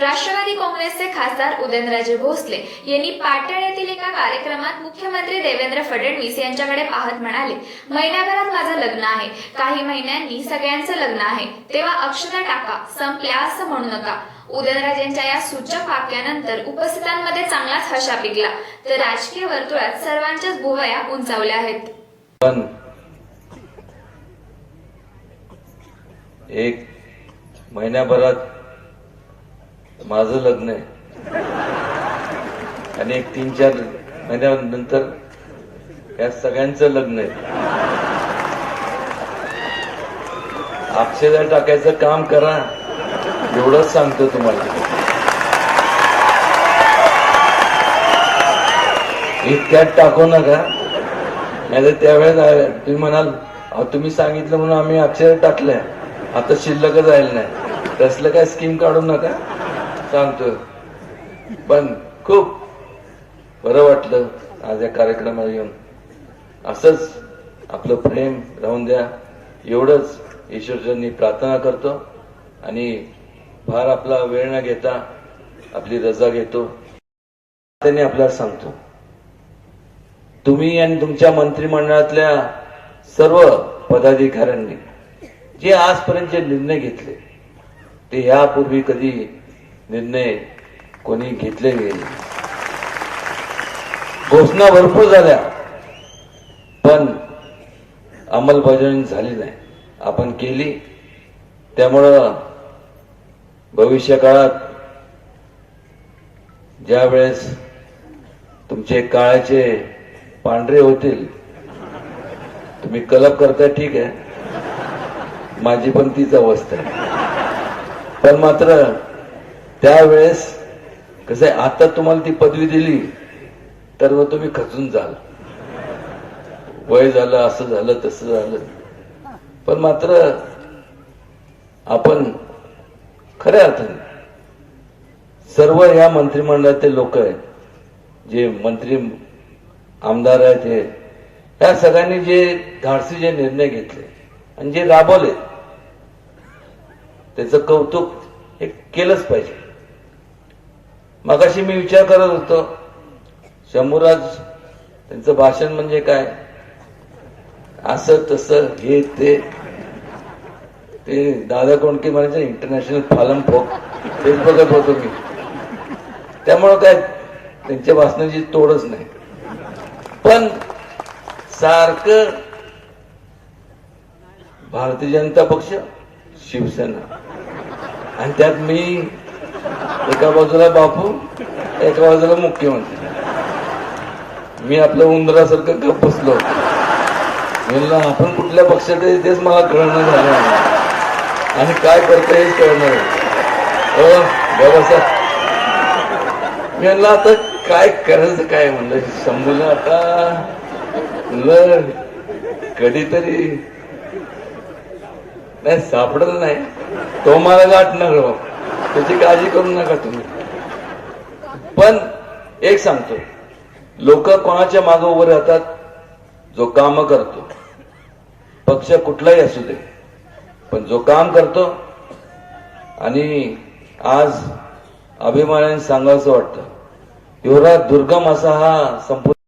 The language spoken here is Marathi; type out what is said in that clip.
राष्ट्रवादी काँग्रेसचे खासदार उदयनराजे भोसले यांनी पाटण येथील एका कार्यक्रमात मुख्यमंत्री देवेंद्र फडणवीस यांच्याकडे पाहत म्हणाले महिन्याभरात माझं लग्न आहे. काही महिन्यांनी सगळ्यांचं लग्न आहे. तेव्हा अक्षता टाका संपल्या असं म्हणू नका. उदयनराजेंच्या या सूचक वाक्यानंतर उपस्थितांमध्ये चांगलाच हशा पिकला. तर राजकीय वर्तुळात सर्वांच्याच भुवया उंचावल्या आहेत. एक महिन्याभरात माझं लग्न आहे. आणि एक तीन चार महिन्यानंतर या सगळ्यांचं लग्न आहे. अक्षदा टाकायचं काम करा. एवढंच सांगतो तुम्हाला. इतक्यात टाकू नका. नाही तर त्यावेळेस तुम्ही म्हणाल तुम्ही सांगितलं म्हणून आम्ही अक्षर टाकलंय. आता शिल्लकच राहिलं नाही. तसलं काय स्कीम काढू नका. सांगतो पण खूप बरं वाटलं आज या कार्यक्रमाला येऊन. असंच आपलं प्रेम राहून द्या. एवढंच ईश्वरचरणी प्रार्थना करतो आणि फार आपला वेळ न घेता आपली रजा घेतो. त्याने आपल्याला सांगतो. तुम्ही आणि तुमच्या मंत्रिमंडळातल्या सर्व पदाधिकाऱ्यांनी जे आजपर्यंत जे निर्णय घेतले ते यापूर्वी कधी निर्णय कोणी घेतले गेले घोषणा भरपूर झाल्या पण अंमलबजावणी झाली नाही. आपण केली त्यामुळं भविष्य काळात ज्या वेळेस तुमचे काळाचे पांढरे होतील तुम्ही कलप करताय ठीक आहे. माझी पण तीच अवस्था आहे. पण मात्र त्यावेळेस कसं आहे आता तुम्हाला ती पदवी दिली तर मग तुम्ही खचून जाल. वय झालं असं झालं तसं झालं. पण मात्र आपण खऱ्या अर्थाने सर्व या मंत्रिमंडळातले लोक आहेत जे मंत्री आमदार आहेत हे या सगळ्यांनी जे धाडसी जे निर्णय घेतले आणि जे राबवले त्याचं कौतुक हे केलंच पाहिजे. मगाशी मी विचार करत होतो शंभूराज त्यांचं भाषण म्हणजे काय? असं तसं हे ते. ते दादा कोणके म्हणायचे इंटरनॅशनल फालम फोक तेच बघत होतो मी. त्यामुळं काय त्यांच्या भाषणाची तोडच नाही. पण सारखं भारतीय जनता पक्ष शिवसेना. आणि त्यात मी एका बाजूला बापू एका बाजूला मुख्यमंत्री. मी आपलं उंदरासारखं गप बसलो. म्हणलं आपण कुठल्या पक्षात आहे तेच मला कळणं झालं. आणि काय करता हेच कळणार हो व्यवस्था मी म्हणलं आता काय करायचं काय? म्हणलं शंभूला आता म्हणलं कधीतरी. नाही सापडत नाही. तो मला गाठणार हो. त्याची काळजी करू नका तुम्ही. पण एक सांगतो. लोक कोणाच्या मागे उभं राहतात जो काम करतो. पक्ष कुठलाही असू दे पण जो काम करतो. आणि आज अभिमानाने सांगायचं वाटतं एवढा दुर्गम असा हा संपूर्ण